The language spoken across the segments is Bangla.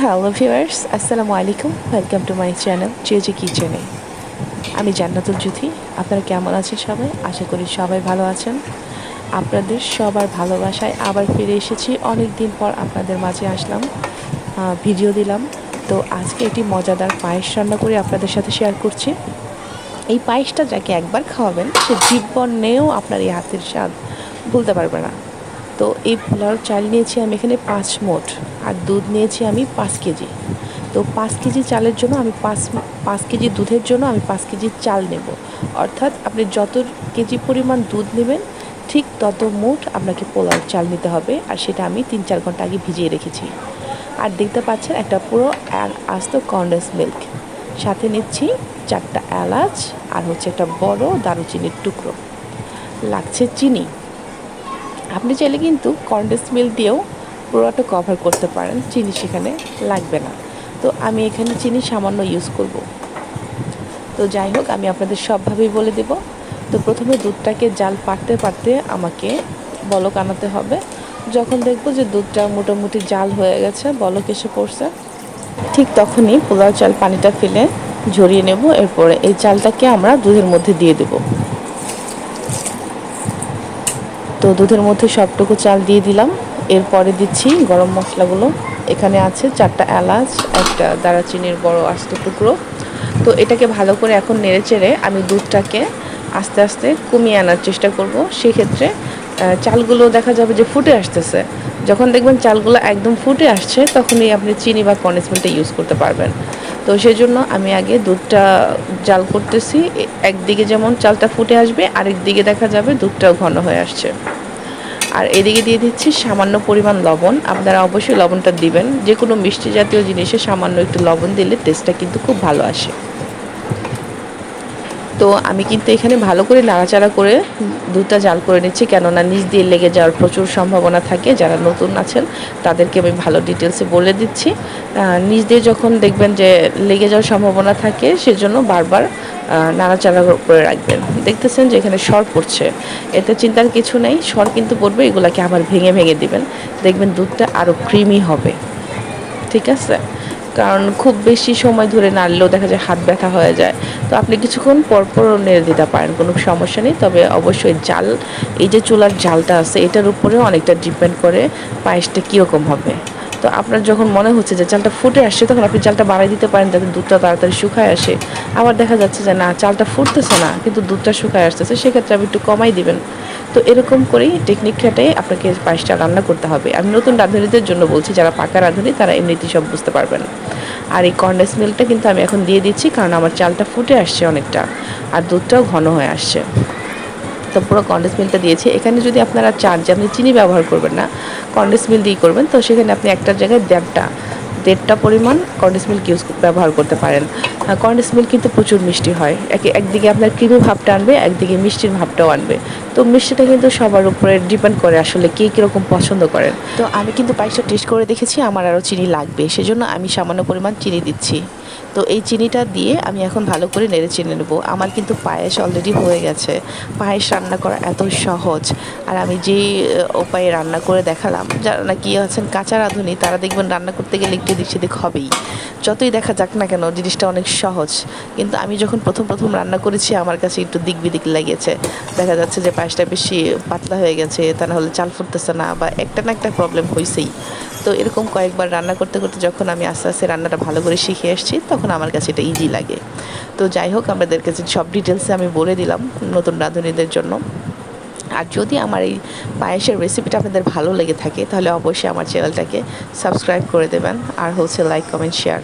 হ্যালো ভিউয়ার্স আসসালামু আলাইকুম ওয়েলকাম টু মাই চ্যানেল চেজে কিচেনে আমি জান্নাতুল জুথি আপনারা কেমন আছেন সবাই? আশা করি সবাই ভালো আছেন। আপনাদের সবার ভালোবাসায় আবার ফিরে এসেছি। অনেক দিন পর আপনাদের মাঝে আসলাম ভিডিও দিলাম। তো আজকে একটি মজাদার পায়েস রান্না করে আপনাদের সাথে শেয়ার করছি। এই পায়েসটা যাকে একবার খাওয়াবেন, সে জীবনেও আপনার এই হাতের স্বাদ ভুলতে পারবে না। তো এই পোলাও চাল নিয়েছি আমি এখানে পাঁচ মোট। আর দুধ নিয়েছি আমি পাঁচ কেজি। তো পাঁচ কেজি চালের জন্য আমি পাঁচ পাঁচ কেজি দুধের জন্য আমি পাঁচ কেজি চাল নেব। অর্থাৎ আপনি যত কেজি পরিমাণ দুধ নেবেন, ঠিক তত মোট আপনাকে পোলাও চাল নিতে হবে। আর সেটা আমি তিন চার ঘণ্টা আগে ভিজিয়ে রেখেছি। আর দেখতে পাচ্ছেন একটা পুরো আস্ত কন্ডেন্স মিল্ক সাথে নিচ্ছি চারটা এলাচ আর হচ্ছে একটা বড় দারুচিনির টুকরো। লাগছে চিনি। আপনি চাইলে কিন্তু কন্ডেন্স মিল দিয়েও পুরোটা কভার করতে পারেন। চিনি সেখানে লাগবে না। তো আমি এখানে চিনি সামান্য ইউজ করব। তো যাই হোক, আমি আপনাদের সবভাবেই বলে দেব। তো প্রথমে দুধটাকে জাল পারতে পারতে আমাকে বলক আনাতে হবে। যখন দেখব যে দুধটা মোটামুটি জাল হয়ে গেছে, বলক এসে পড়ছে, ঠিক তখনই পোলাও চাল পানিটা ফেলে ঝরিয়ে নেব। এরপরে এই চালটাকে আমরা দুধের মধ্যে দিয়ে দেবো। তো দুধের মধ্যে সবটুকু চাল দিয়ে দিলাম। এরপরে দিচ্ছি গরম মশলাগুলো। এখানে আছে চারটা এলাচ, একটা দারুচিনির বড় আস্ত টুকরো। তো এটাকে ভালো করে এখন নেড়ে চেড়ে আমি দুধটাকে আস্তে আস্তে কমিয়ে আনার চেষ্টা করব। সেক্ষেত্রে চালগুলো দেখা যাবে যে ফুটে আসতেছে। যখন দেখবেন চালগুলো একদম ফুটে আসছে, তখনই আপনি চিনি বা কন্ডেন্সমিল্কটা ইউজ করতে পারবেন। তো সেই জন্য আমি আগে দুধটা জাল করতেছি। একদিকে যেমন চালটা ফুটে আসবে, আরেক দিকে দেখা যাবে দুধটাও ঘন হয়ে আসছে। আর এদিকে দিয়ে দিচ্ছি সামান্য পরিমাণ লবণ। আপনারা অবশ্যই লবণটা দিবেন। যে কোনো মিষ্টি জাতীয় জিনিসে সামান্য একটু লবণ দিলে টেস্টটা কিন্তু খুব ভালো আসে। তো আমি কিন্তু এখানে ভালো করে নাড়াচাড়া করে দুধটা জাল করে নিচ্ছি, কেননা নিচ দিয়ে লেগে যাওয়ার প্রচুর সম্ভাবনা থাকে। যারা নতুন আছেন, তাদেরকে আমি ভালো ডিটেলসে বলে দিচ্ছি। নিচ দিয়ে যখন দেখবেন যে লেগে যাওয়ার সম্ভাবনা থাকে, সেজন্য বারবার নাড়াচাড়া করে রাখবেন। দেখতেছেন যে এখানে সর পড়ছে। এতে চিন্তার কিছু নেই, সর কিন্তু পড়বে, এগুলাকে আবার ভেঙে ভেঙে দিবেন। দেখবেন দুধটা আরও ক্রিমি হবে। ঠিক আছে? কারণ খুব বেশি সময় ধরে নাড়লেও দেখা যায় হাত ব্যথা হয়ে যায়। তো আপনি কিছুক্ষণ পরপর নেড়ে দিতে পারেন, কোনো সমস্যা নেই। তবে অবশ্যই জাল, এই যে চুলার জালটা আছে, এটার উপরে অনেকটা ডিপেন্ড করে পায়েসটা কীরকম হবে। তো আপনার যখন মনে হচ্ছে যে চালটা ফুটে আসছে, তখন আপনি চালটা বাড়াই দিতে পারেন যাতে দুধটা তাড়াতাড়ি শুকায় আসে। আবার দেখা যাচ্ছে যে না, চালটা ফুটতেছে না, কিন্তু দুধটা শুকায় আসতেছে, সেক্ষেত্রে আপনি একটু কমাই দিবেন। তো এরকম করেই টেকনিক খাটাই আপনাকে পায়েসটা রান্না করতে হবে। আমি নতুন রাঁধুনিদের জন্য বলছি, যারা পাকা রাঁধুনি, তারা এমনিতেই সব বুঝতে পারবেন। আর এই কন্ডেন্স মিল্কটা কিন্তু আমি এখন দিয়ে দিচ্ছি, কারণ আমার চালটা ফুটে আসছে অনেকটা, আর দুধটাও ঘন হয়ে আসছে। তো পুরো কন্ডেন্স মিল্কটা দিয়েছি। এখানে যদি আপনারা চান যে আপনি চিনি ব্যবহার করবেন না কন্ডেন্স মিল্ক দিয়ে করবেন, তো সেখানে আপনি একটা জায়গায় দেড়টা দেড়টা পরিমাণ কন্ডেন্স মিল্ক ইউজ ব্যবহার করতে পারেন। কন্ডেন্স মিল্ক কিন্তু প্রচুর মিষ্টি হয়। একে, একদিকে আপনার ক্রিমি ভাবটা আনবে, একদিকে মিষ্টির ভাবটাও আনবে। তো মিষ্টিটা কিন্তু সবার উপরে ডিপেন্ড করে আসলে কে কীরকম পছন্দ করেন। তো আমি কিন্তু পায়েসটা টেস্ট করে দেখেছি, আমার আরও চিনি লাগবে। সেজন্য আমি সামান্য পরিমাণ চিনি দিচ্ছি। তো এই চিনিটা দিয়ে আমি এখন ভালো করে নেড়ে চিনে নেব। আমার কিন্তু পায়েস অলরেডি হয়ে গেছে। পায়েস রান্না করা এত সহজ। আর আমি যে উপায়ে রান্না করে দেখালাম, যারা নাকি আছেন কাঁচা রাঁধুনি, তারা দেখবেন রান্না করতে গেলে একটু দিক সেদিক হবেই। যতই দেখা যাক না কেন, জিনিসটা অনেক সহজ। কিন্তু আমি যখন প্রথম প্রথম রান্না করেছি, আমার কাছে একটু দিক বিদিক লেগেছে। দেখা যাচ্ছে যে পায়েসটা বেশি পাতলা হয়ে গেছে, তা না হলে চাল ফুটতেছে না বা একটা না একটা প্রবলেম হয়েছেই তো এরকম কয়েকবার রান্না করতে করতে যখন আমি আস্তে আস্তে রান্নাটা ভালো করে শিখে এসেছি তখন আমার কাছে এটা ইজি লাগে। তো যাই হোক আমাদের কাছে সব ডিটেলসে আমি বলে দিলাম নতুন রাঁধুনিদের জন্য। আর যদি আমার এই পায়েসের রেসিপিটা আপনাদের ভালো লেগে থাকে, তাহলে অবশ্যই আমার চ্যানেলটাকে সাবস্ক্রাইব করে দেবেন আর হচ্ছে লাইক কমেন্ট শেয়ার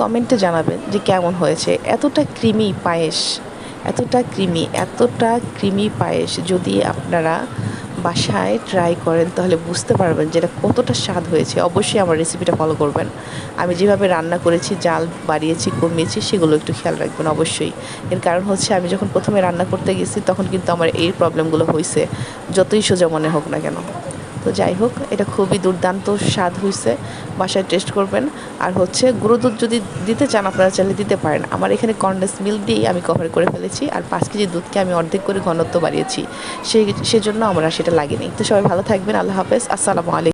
কমেন্টে জানাবেন যে কেমন হয়েছে, এতটা ক্রিমি পায়েস, এতটা ক্রিমি এতটা ক্রিমি পায়েস। যদি আপনারা বাসায় ট্রাই করেন, তাহলে বুঝতে পারবেন যে এটা কতটা স্বাদ হয়েছে। অবশ্যই আমার রেসিপিটা ফলো করবেন। আমি যেভাবে রান্না করেছি, জাল বাড়িয়েছি, কমিয়েছি, সেগুলো একটু খেয়াল রাখবেন অবশ্যই। এর কারণ হচ্ছে, আমি যখন প্রথমে রান্না করতে গেছি, তখন কিন্তু আমার এই প্রবলেমগুলো হয়েছে যতই সোজা মনে হোক না কেন। তো যাই হোক, এটা খুবই দুর্দান্ত স্বাদ হয়েছে বাসায় টেস্ট করবেন। আর হচ্ছে গুঁড়ো দুধ যদি দিতে চান, আপনারা চাইলে দিতে পারেন। আমার এখানে কন্ডেন্স মিল্ক দিয়েই আমি কভার করে ফেলেছি। আর পাঁচ কেজি দুধকে আমি অর্ধেক করে ঘনত্ব বাড়িয়েছি। সেই, সেজন্য আমার সেটা লাগেনি। তো সবাই ভালো থাকবেন। আল্লাহ হাফেজ। আসসালামু আলাইকুম।